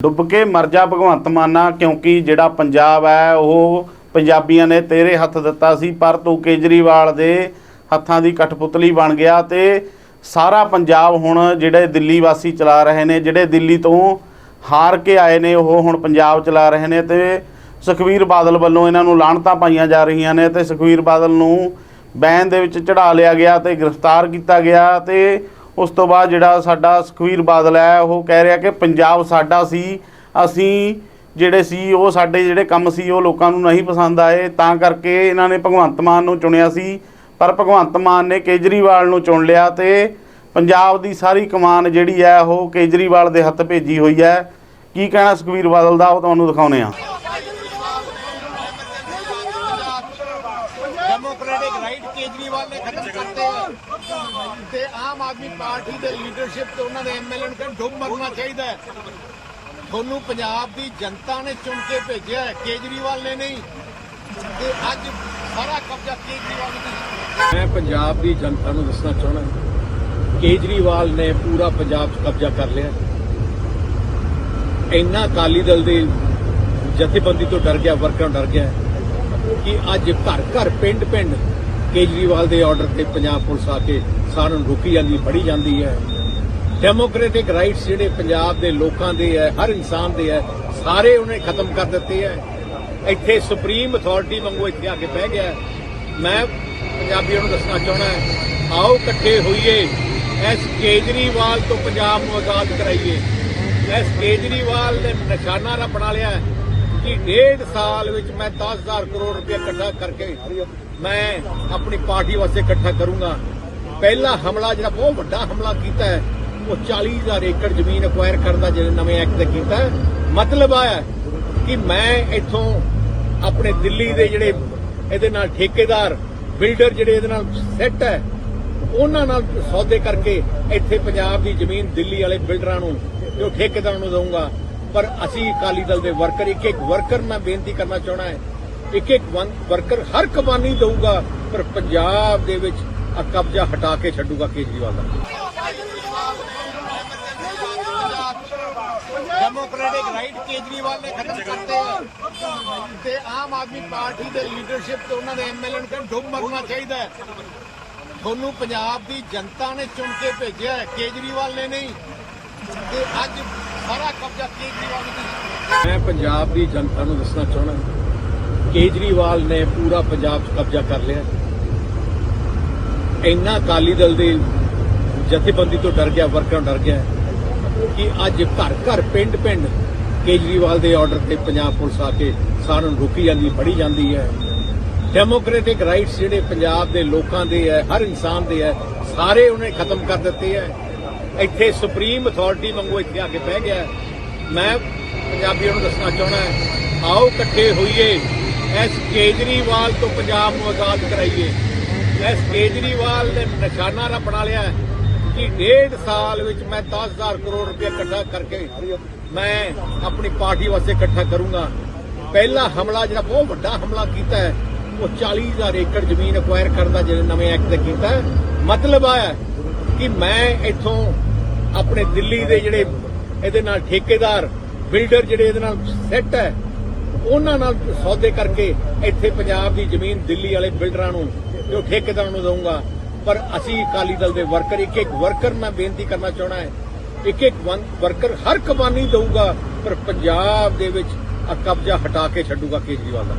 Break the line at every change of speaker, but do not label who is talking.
ਡੁੱਬ ਕੇ ਮਰ ਜਾ ਭਗਵੰਤ ਮਾਨਾ, ਕਿਉਂਕਿ ਜਿਹੜਾ ਪੰਜਾਬ ਹੈ, ਉਹ ਪੰਜਾਬੀਆਂ ਨੇ ਤੇਰੇ ਹੱਥ ਦਿੱਤਾ ਸੀ, ਪਰ ਤੂੰ ਕੇਜਰੀਵਾਲ ਦੇ ਹੱਥਾਂ ਦੀ ਕਠਪੁਤਲੀ ਬਣ ਗਿਆ ਤੇ ਸਾਰਾ ਪੰਜਾਬ ਹੁਣ ਜਿਹੜੇ ਦਿੱਲੀ ਵਾਸੀ ਚਲਾ ਰਹੇ ਨੇ, ਜਿਹੜੇ ਦਿੱਲੀ ਤੋਂ ਹਾਰ ਕੇ ਆਏ ਨੇ, ਉਹ ਹੁਣ ਪੰਜਾਬ ਚਲਾ ਰਹੇ ਨੇ ਤੇ ਸੁਖਵੀਰ ਬਾਦਲ ਵੱਲੋਂ ਇਹਨਾਂ ਨੂੰ ਲਾਹਣਤਾਂ ਪਾਈਆਂ ਜਾ ਰਹੀਆਂ ਨੇ ਤੇ ਸੁਖਵੀਰ ਬਾਦਲ ਨੂੰ ਬੈਨ ਦੇ ਵਿੱਚ ਚੜਾ ਲਿਆ ਗਿਆ ਤੇ ਗ੍ਰਿਫਤਾਰ ਕੀਤਾ ਗਿਆ ਤੇ ਉਸ ਤੋਂ ਬਾਅਦ ਜਿਹੜਾ ਸਾਡਾ ਸੁਖਵੀਰ ਬਾਦਲ ਹੈ, ਉਹ ਕਹਿ ਰਿਹਾ ਕਿ ਪੰਜਾਬ ਸਾਡਾ ਸੀ, ਅਸੀਂ ਜਿਹੜੇ ਸੀ, ਉਹ ਸਾਡੇ ਜਿਹੜੇ ਕੰਮ ਸੀ, ਉਹ ਲੋਕਾਂ ਨੂੰ ਨਹੀਂ ਪਸੰਦ ਆਏ, ਤਾਂ ਕਰਕੇ ਇਹਨਾਂ ਨੇ ਭਗਵੰਤ ਮਾਨ ਨੂੰ ਚੁਣਿਆ ਸੀ। ਪਰ ਭਗਵੰਤ ਮਾਨ ਨੇ ਕੇਜਰੀਵਾਲ ਨੂੰ ਚੁਣ ਲਿਆ ਤੇ ਪੰਜਾਬ ਦੀ ਸਾਰੀ ਕਮਾਨ ਜਿਹੜੀ ਹੈ, ਉਹ ਕੇਜਰੀਵਾਲ ਦੇ ਹੱਥ ਭੇਜੀ ਹੋਈ ਹੈ। ਕੀ ਕਹਿਣਾ ਸੁਖਵੀਰ ਬਾਦਲ ਦਾ, ਉਹ ਤੁਹਾਨੂੰ ਦਿਖਾਉਨੇ ਆ
ਡੈਮੋਕ੍ਰੈਟਿਕ ਰਾਈਟ ਕੇਜਰੀਵਾਲ ਨੇ ਖਤਮ ਕਰਤੇ ਤੇ ਆਮ ਆਦਮੀ ਪਾਰਟੀ ਦੇ ਲੀਡਰਸ਼ਿਪ ਤੇ ਉਹਨਾਂ ਦੇ ਐਮਐਲਏ ਨੂੰ ਕਹਿੰਦੇ ਡੁੱਬ ਮਰਨਾ ਚਾਹੀਦਾ ਹੈ। ਤੁਹਾਨੂੰ ਪੰਜਾਬ ਦੀ ਜਨਤਾ ਨੇ ਚੁਣ ਕੇ ਭੇਜਿਆ ਹੈ, ਕੇਜਰੀਵਾਲ ਨੇ ਨਹੀਂ। ਤੇ ਅੱਜ ਸਾਰਾ ਕਬਜ਼ਾ ਕੇਜਰੀਵਾਲ ਨੇ
ਮੈਂ ਪੰਜਾਬ ਦੀ ਜਨਤਾ ਨੂੰ ਦੱਸਣਾ ਚਾਹੁੰਦਾ ਕੇਜਰੀਵਾਲ ਨੇ ਪੂਰਾ ਪੰਜਾਬ 'ਚ ਕਬਜ਼ਾ ਕਰ ਲਿਆ। ਇੰਨਾ ਅਕਾਲੀ ਦਲ ਦੇ ਜਥੇਬੰਦੀ ਤੋਂ ਡਰ ਗਿਆ, ਵਰਕਰਾਂ ਡਰ ਗਿਆ ਕਿ ਅੱਜ ਘਰ ਘਰ ਪਿੰਡ ਪਿੰਡ ਕੇਜਰੀਵਾਲ ਦੇ ਆਰਡਰ ਤੇ ਪੰਜਾਬ ਪੁਲਿਸ ਆ ਕੇ ਸਾਰਿਆਂ ਨੂੰ ਰੋਕੀ ਜਾਂਦੀ, ਫੜੀ ਜਾਂਦੀ ਹੈ। ਡੈਮੋਕ੍ਰੈਟਿਕ ਰਾਈਟਸ ਜਿਹੜੇ ਪੰਜਾਬ ਦੇ ਲੋਕਾਂ ਦੇ ਹੈ, ਹਰ ਇਨਸਾਨ ਦੇ ਹੈ, ਸਾਰੇ ਉਹਨੇ ਖਤਮ ਕਰ ਦਿੱਤੇ ਹੈ। ਇੱਥੇ ਸੁਪਰੀਮ ਅਥਾਰਟੀ ਵਾਂਗੂ ਇੱਥੇ ਆ ਕੇ ਬਹਿ ਗਿਆ ਮੈਂ ਪੰਜਾਬੀਆਂ ਨੂੰ ਦੱਸਣਾ ਚਾਹਣਾ ਆਓ ਇਕੱਠੇ ਹੋਈਏ ਐਸ ਕੇਜਰੀਵਾਲ ਤੋਂ ਪੰਜਾਬ ਨੂੰ ਆਜ਼ਾਦ ਕਰਾਈਏ। ਐਸ ਕੇਜਰੀਵਾਲ ਨੇ ਨਿਸ਼ਾਨਾ ਰ ਬਣਾ ਲਿਆ ਕਿ ਡੇਢ ਸਾਲ ਵਿੱਚ ਮੈਂ 10000 ਕਰੋੜ ਰੁਪਏ ਇਕੱਠਾ ਕਰਕੇ ਮੈਂ ਆਪਣੀ ਪਾਰਟੀ ਵਾਸਤੇ ਇਕੱਠਾ ਕਰੂੰਗਾ। ਪਹਿਲਾ ਹਮਲਾ ਜਿਹੜਾ ਬਹੁਤ ਵੱਡਾ ਹਮਲਾ ਕੀਤਾ ਹੈ, ਉਹ 40000 ਏਕੜ ਜ਼ਮੀਨ ਅਕਵਾਇਰ ਕਰਨ ਦਾ ਜਿਹੜੇ ਨਵੇਂ ਐਕਟ ਤੇ ਕੀਤਾ ਮਤਲਬ ਆ ਕਿ ਮੈਂ ਇੱਥੋਂ ਆਪਣੇ ਦਿੱਲੀ ਦੇ ਜਿਹੜੇ ਇਹਦੇ ਨਾਲ ਠੇਕੇਦਾਰ, ਬਿਲਡਰ ਜਿਹੜੇ ਇਹਦੇ ਨਾਲ ਸੈੱਟ ਹੈ, ਉਹਨਾਂ ਨਾਲ ਸੌਦੇ ਕਰਕੇ ਇੱਥੇ ਪੰਜਾਬ ਦੀ ਜ਼ਮੀਨ ਦਿੱਲੀ ਵਾਲੇ ਬਿਲਡਰਾਂ ਨੂੰ, ਜੋ ਠੇਕੇਦਾਰਾਂ ਨੂੰ ਦਊਂਗਾ। ਪਰ ਅਸੀਂ ਅਕਾਲੀ ਦਲ ਦੇ ਵਰਕਰ ਇੱਕ ਇੱਕ ਵਰਕਰ ਮੈਂ ਬੇਨਤੀ ਕਰਨਾ ਚਾਹਣਾ ਹੈ ਇੱਕ ਇੱਕ ਵਰਕਰ ਹਰ ਕਮਾਨੀ ਦਊਗਾ ਪਰ ਪੰਜਾਬ ਦੇ ਵਿੱਚ ਆ ਕਬਜ਼ਾ ਹਟਾ ਕੇ ਛੱਡੂਗਾ ਕੇਜਰੀਵਾਲ ਦਾ।
ਡੈਮੋਕ੍ਰੈਟਿਕ ਰਾਈਟ ਕੇਜਰੀਵਾਲ ਨੇ ਖਤਮ ਕਰਤੇ ਤੇ ਆਮ ਆਦਮੀ ਪਾਰਟੀ ਦੇ ਲੀਡਰਸ਼ਿਪ ਤੇ ਉਹਨਾਂ ਦੇ ਐਮਐਲਏ ਨੂੰ ਡੁੱਬ ਮਰਨਾ ਚਾਹੀਦਾ ਹੈ। ਤੁਹਾਨੂੰ ਪੰਜਾਬ ਦੀ ਜਨਤਾ ਨੇ ਚੁਣ ਕੇ ਭੇਜਿਆ ਹੈ ਕੇਜਰੀਵਾਲ ਨੇ ਨਹੀਂ। ਤੇ ਅੱਜ ਸਾਰਾ ਕਬਜ਼ਾ ਕੇਜਰੀਵਾਲ ਨੇ
ਮੈਂ ਪੰਜਾਬ ਦੀ ਜਨਤਾ ਨੂੰ ਦੱਸਣਾ ਚਾਹਣਾ ਕੇਜਰੀਵਾਲ ਨੇ ਪੂਰਾ ਪੰਜਾਬ 'ਚ ਕਬਜ਼ਾ ਕਰ ਲਿਆ। ਇੰਨਾ ਅਕਾਲੀ ਦਲ ਦੇ ਜਥੇਬੰਦੀ ਤੋਂ ਡਰ ਗਿਆ, ਵਰਕਰਾਂ ਡਰ ਗਿਆ ਕਿ ਅੱਜ ਘਰ ਘਰ, ਪਿੰਡ ਪਿੰਡ ਕੇਜਰੀਵਾਲ ਦੇ ਆਰਡਰ ਤੇ ਪੰਜਾਬ ਪੁਲਿਸ ਆ ਕੇ ਸਾਰਿਆਂ ਨੂੰ ਰੋਕੀ ਜਾਂਦੀ ਫੜੀ ਜਾਂਦੀ ਹੈ। ਡੈਮੋਕ੍ਰੈਟਿਕ ਰਾਈਟਸ ਜਿਹੜੇ ਪੰਜਾਬ ਦੇ ਲੋਕਾਂ ਦੇ ਹੈ, ਹਰ ਇਨਸਾਨ ਦੇ ਹੈ, ਸਾਰੇ ਉਹਨੇ ਖਤਮ ਕਰ ਦਿੱਤੇ ਹੈ। ਇੱਥੇ ਸੁਪਰੀਮ ਅਥਾਰਟੀ ਵਾਂਗੂ ਇੱਥੇ ਆ ਕੇ ਬਹਿ ਗਿਆ ਮੈਂ ਪੰਜਾਬੀਆਂ ਨੂੰ ਦੱਸਣਾ ਚਾਹੁੰਦਾ ਆਓ ਇਕੱਠੇ ਹੋਈਏ। ਇਸ ਕੇਜਰੀਵਾਲ ਤੋਂ ਪੰਜਾਬ ਨੂੰ ਆਜ਼ਾਦ ਕਰਾਈਏ। ਇਸ ਕੇਜਰੀਵਾਲ ਨੇ ਨਿਸ਼ਾਨਾ ਰ ਬਣਾ ਲਿਆ ਕਿ ਡੇਢ ਸਾਲ ਵਿੱਚ ਮੈਂ 10000 ਕਰੋੜ ਰੁਪਏ ਇਕੱਠਾ ਕਰਕੇ ਮੈਂ ਆਪਣੀ ਪਾਰਟੀ ਵਾਸਤੇ ਇਕੱਠਾ ਕਰੂੰਗਾ। ਪਹਿਲਾ ਹਮਲਾ ਜਿਹੜਾ ਬਹੁਤ ਵੱਡਾ ਹਮਲਾ ਕੀਤਾ ਹੈ, ਉਹ 40000 ਏਕੜ ਜ਼ਮੀਨ ਅਕਵਾਇਰ ਕਰਨ ਦਾ ਜਿਹੜੇ ਨਵੇਂ ਐਕਟ ਤੇ ਕੀਤਾ ਮਤਲਬ ਆ ਕਿ ਮੈਂ ਇੱਥੋਂ ਆਪਣੇ ਦਿੱਲੀ ਦੇ ਜਿਹੜੇ ਇਹਦੇ ਨਾਲ ਠੇਕੇਦਾਰ, ਬਿਲਡਰ ਜਿਹੜੇ ਇਹਦੇ ਨਾਲ ਸੈੱਟ ਹੈ ਉਹਨਾਂ ਨਾਲ ਸੌਦੇ ਕਰਕੇ ਇੱਥੇ ਪੰਜਾਬ ਦੀ ਜ਼ਮੀਨ ਦਿੱਲੀ ਵਾਲੇ ਬਿਲਡਰਾਂ ਨੂੰ ਜੋ ਠੇਕੇਦਾਰਾਂ ਨੂੰ ਦਊਂਗਾ। ਪਰ ਅਸੀਂ ਅਕਾਲੀ ਦਲ ਦੇ ਵਰਕਰ, ਇੱਕ ਇੱਕ ਵਰਕਰ ਮੈਂ ਬੇਨਤੀ ਕਰਨਾ ਚਾਹਣਾ ਹੈ। ਇੱਕ ਇੱਕ ਵਰਕਰ ਹਰ ਕਮਾਨੀ ਦਊਗਾ, ਪਰ ਪੰਜਾਬ ਦੇ ਵਿੱਚ ਕਬਜ਼ਾ ਹਟਾ ਕੇ ਛੱਡੂਗਾ ਕੇਜਰੀਵਾਲ ਦਾ।